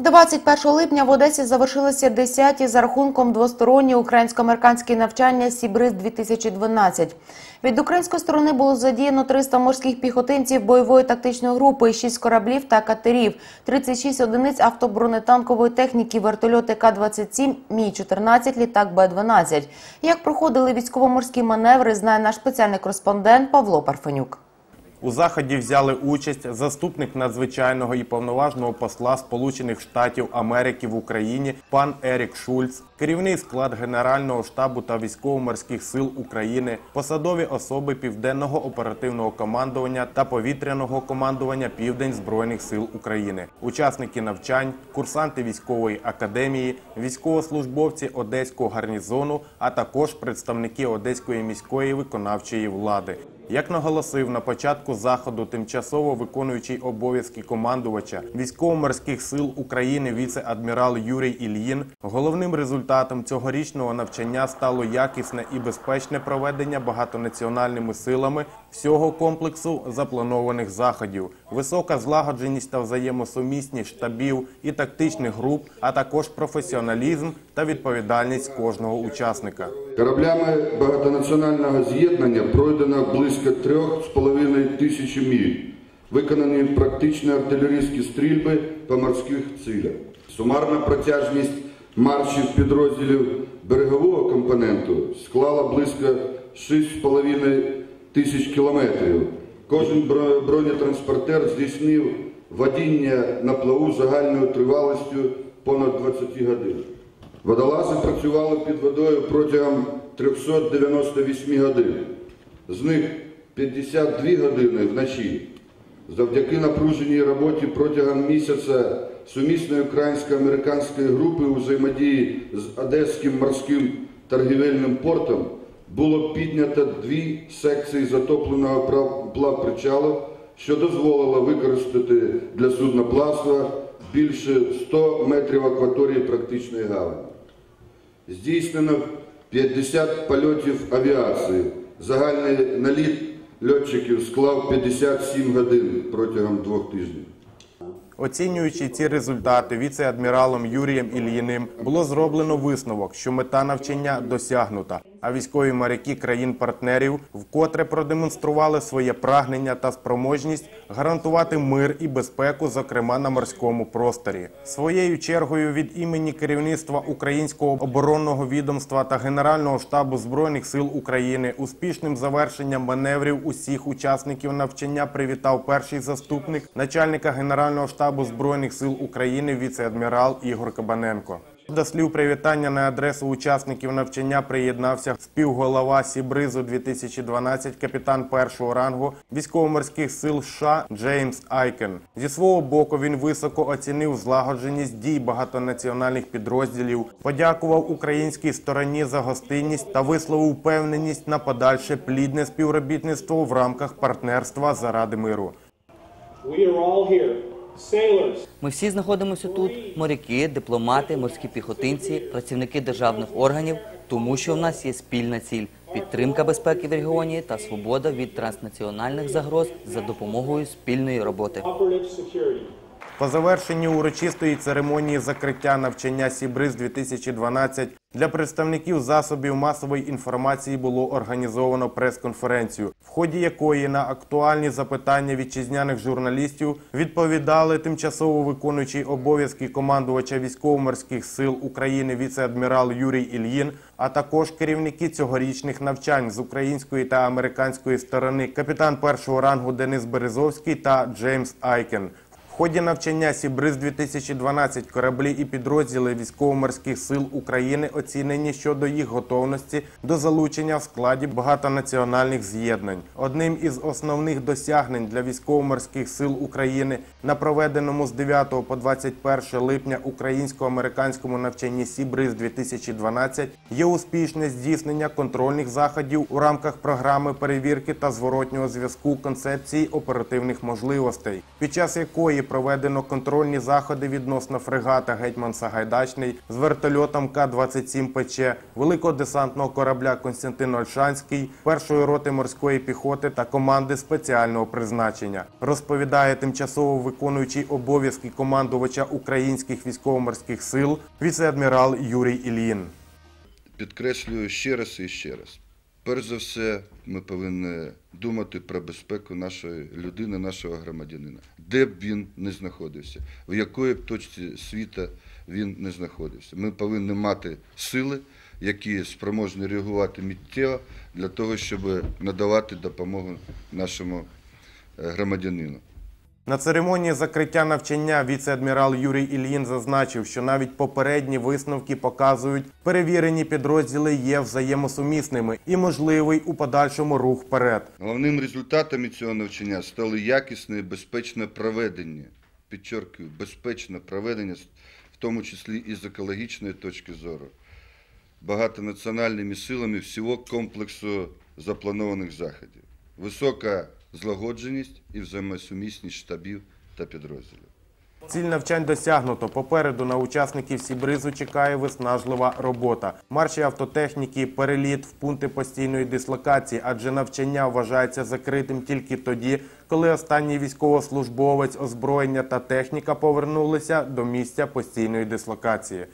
21 липня в Одесі завершилися 10-ті за рахунком двосторонні українсько-американські навчання Сібриз 2012 Від української сторони було задіяно 300 морських піхотинців бойової тактичної групи, 6 кораблів та катерів, 36 одиниць автобронетанкової техніки, вертольоти К-27, Мі-14, літак Б-12. Як проходили військово-морські маневри, знає наш спеціальний кореспондент Павло Парфенюк. У заході взяли участь заступник надзвичайного і повноважного посла Сполучених Штатів Америки в Україні пан Ерік Шульц, керівний склад Генерального штабу та військово-морських сил України, посадові особи Південного оперативного командування та повітряного командування Південь Збройних сил України, учасники навчань, курсанти військової академії, військовослужбовці Одеського гарнізону, а також представники Одеської міської виконавчої влади. Як наголосив на початку заходу тимчасово виконуючий обов'язки командувача військово-морських сил України віце-адмірал Юрій Ільїн, головним результатом цьогорічного навчання стало якісне і безпечне проведення багатонаціональними силами всього комплексу запланованих заходів, висока злагодженість та взаємосумісність штабів і тактичних груп, а також професіоналізм та відповідальність кожного учасника. Кораблями багатонаціонального з'єднання пройдено близько 3,5 тисячі миль. Виконані практичні артилерійські стрільби по морських цілях. Сумарна протяжність маршів підрозділів берегового компоненту склала близько 6,5 тисяч кілометрів. Кожен бронетранспортер здійснив водіння на плаву загальною тривалістю понад 20 годин. Водолази працювали під водою протягом 398 годин. З них 52 години вночі. Завдяки напруженій роботі протягом місяця сумісної українсько-американської групи у взаємодії з Одеським морським торгівельним портом було піднято дві секції затопленого плавпричалу, що дозволило використати для судноплавства більше 100 метрів акваторії практичної гавані. Здійснено 50 польотів авіації. Загальний наліт льотчиків склав 57 годин протягом двох тижнів. Оцінюючи ці результати віце-адміралом Юрієм Ільїним, було зроблено висновок, що мета навчання досягнута, а військові моряки країн-партнерів вкотре продемонстрували своє прагнення та спроможність гарантувати мир і безпеку, зокрема на морському просторі. Своєю чергою від імені керівництва Українського оборонного відомства та Генерального штабу збройних сил України успішним завершенням маневрів усіх учасників навчання привітав перший заступник начальника Генерального штабу збройних сил України віце-адмірал Ігор Кабаненко. До слів привітання на адресу учасників навчання приєднався співголова Сібризу 2012 капітан першого рангу військово-морських сил США Джеймс Айкен. Зі свого боку він високо оцінив злагодженість дій багатонаціональних підрозділів, подякував українській стороні за гостинність та висловив впевненість на подальше плідне співробітництво в рамках партнерства заради миру. We are all here, Ми всі знаходимося тут: моряки, дипломати, морські піхотинці, працівники державних органів, тому що в нас є спільна ціль підтримка безпеки в регіоні та свобода від транснаціональних загроз за допомогою спільної роботи. По завершенню урочистої церемонії закриття навчання Сібриз 2012 для представників засобів масової інформації було організовано прес-конференцію, в ході якої на актуальні запитання вітчизняних журналістів відповідали тимчасово виконуючий обов'язки командувача військово-морських сил України віце-адмірал Юрій Ільїн, а також керівники цьогорічних навчань з української та американської сторони, капітан першого рангу Денис Березовський та Джеймс Айкен. Ході навчання Сібриз 2012 кораблі і підрозділи військово-морських сил України оцінені щодо їх готовності до залучення в складі багатонаціональних з'єднань. Одним із основних досягнень для військово-морських сил України на проведеному з 9 по 21 липня українсько-американському навчанні Сібриз 2012 є успішне здійснення контрольних заходів у рамках програми перевірки та зворотнього зв'язку концепції оперативних можливостей, під час якої проведено контрольні заходи відносно фрегата Гетьман Сагайдачний з вертольотом К-27 ПЧ, великого десантного корабля Константин Ольшанський, першої роти морської піхоти та команди спеціального призначення. Розповідає тимчасово виконуючий обов'язки командувача українських військово-морських сил віце-адмірал Юрій Ільїн. Підкреслюю ще раз і ще раз. Перш за все, ми повинні думати про безпеку нашої людини, нашого громадянина, де б він не знаходився, в якої б точці світу він не знаходився. Ми повинні мати сили, які спроможні реагувати миттєво для того, щоб надавати допомогу нашому е, громадянину. На церемонії закриття навчання віце-адмірал Юрій Ільїн зазначив, що навіть попередні висновки показують, перевірені підрозділи є взаємосумісними і можливий у подальшому рух вперед. Головним результатами цього навчання стали якісне і безпечне проведення. Підчеркую, безпечне проведення, в тому числі і з екологічної точки зору, багатонаціональними силами всього комплексу запланованих заходів. Висока злагодженість і взаємосумісність штабів та підрозділів. Ціль навчань досягнуто. Попереду на учасників Сібризу чекає виснажлива робота. Марші автотехніки, переліт в пункти постійної дислокації, адже навчання вважається закритим тільки тоді, коли останній військовослужбовець, озброєння та техніка повернулися до місця постійної дислокації.